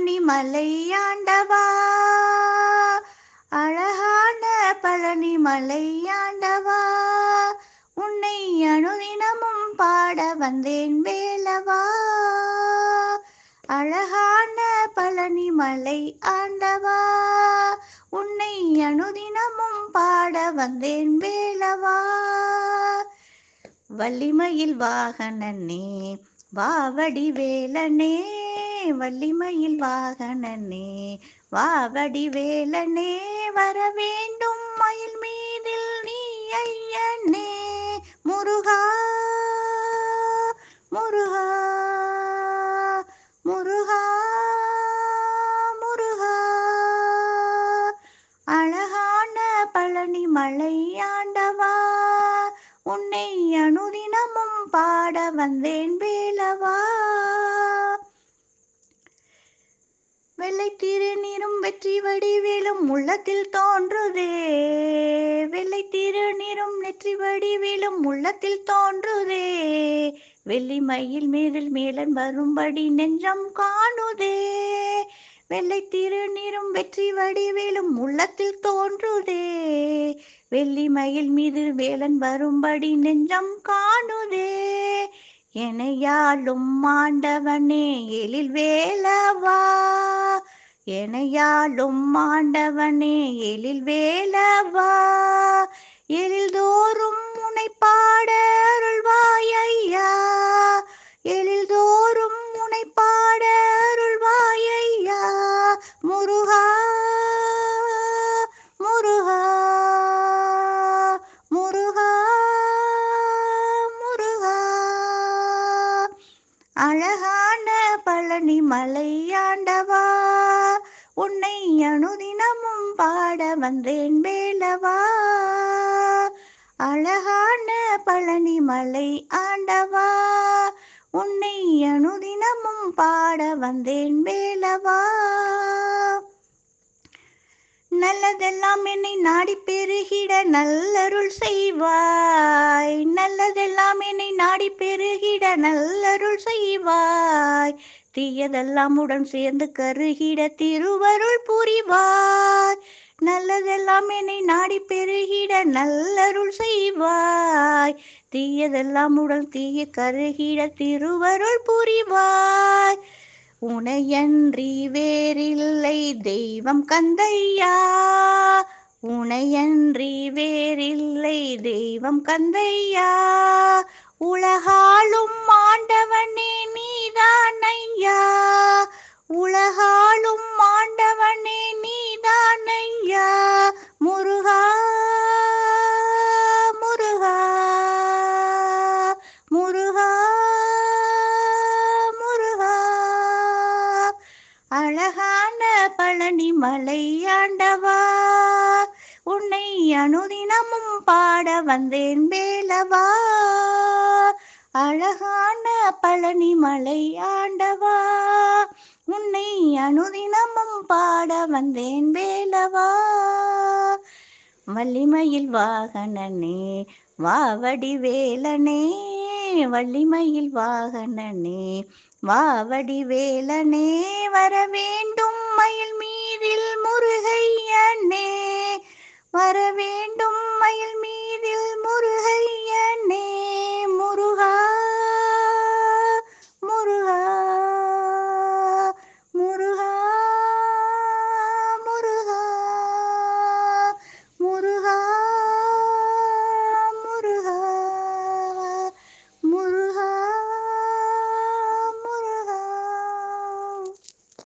பழனி மலையாண்டவா அழகான பழனி மலையாண்டவா உன்னை அனுதினமும் பாட வந்தேன் வேலவா? அழகான பழனி மலை ஆண்டவா? உன்னை அனுதினமும் பாட வந்தேன் வேலவா? வள்ளிமயில் வாகனனே வாவடி வேலனே வள்ளிமயில் வாகனனே வாவடி வேலனே வர வேண்டும் மயில் மீதில் நீ ஐயனே. முருகா முருகா முருகா முருகா. அழகான பழனி மலையாண்டவா உன்னை அனுதினமும் பாட வந்தேன் வேலவா. வெள்ளை திருநீரும் வெற்றி வடிவேலும் உள்ளத்தில் தோன்றுதே. வெள்ளை திருநீரும் நெற்றி வடிவேலும் உள்ளத்தில் தோன்றுதே. வெள்ளி மயில் மேதில் மேலன் வரும்படி நெஞ்சம் காணுதே. வெள்ளை திருநீரும் வெற்றி வடிவேலும் உள்ளத்தில் தோன்றுதே. வெள்ளி மயில் மீது வேலன் வரும்படி நெஞ்சம் காணுதே. எனையாளும் மாண்டவனே எழில் வேலவா? எனையாளும் மாண்டவனே எழில் வேலவா? எழில் பழனி மலையாண்டவா உன்னை அனுதினமும் பாட வந்தேன் வேலவா? அழகான பழனி மலை ஆண்டவா உன்னை அணுதினமும் பாட வந்தேன் வேலவா? நல்லதெல்லாம் என்னை நாடி பெருகிட நல்லருள் செய்வாய். நல்லதெல்லாம் என்னை நாடி பெருகிட நல்லருள் செய்வாய். தீயதெல்லாம் உடன் சேர்ந்து கருகிட திருவருள் புரிவார். நல்லதெல்லாம் என்னை நாடி பெருகிட நல்லருள் செய்வாய். தீயதெல்லாம் உடன் தீய கருகிட திருவருள் புரிவாய். உனையன்றி வேறில்லை தெய்வம் கந்தையா. உனையன்றி வேறில்லை தெய்வம் கந்தையா. உலகாளும் உலகாலும் ஆண்டவனே நீதானையா? முருகா முருகா முருகா முருகா. அழகான பழனி மலையாண்டவா உன்னை அனுதினமும் பாட வந்தேன் வேலவா. அழகான பழனி மலையாண்டவா உன்னை அனுதினமும் பாட வந்தேன் வேலவா. வள்ளிமையில் வாகனனே வாவடி வேலனே. வள்ளிமயில் வாகனனே வாவடி வேலனே. வர வேண்டும் மயில் மீதில் முருகையனே வர வேண்டும் மயில்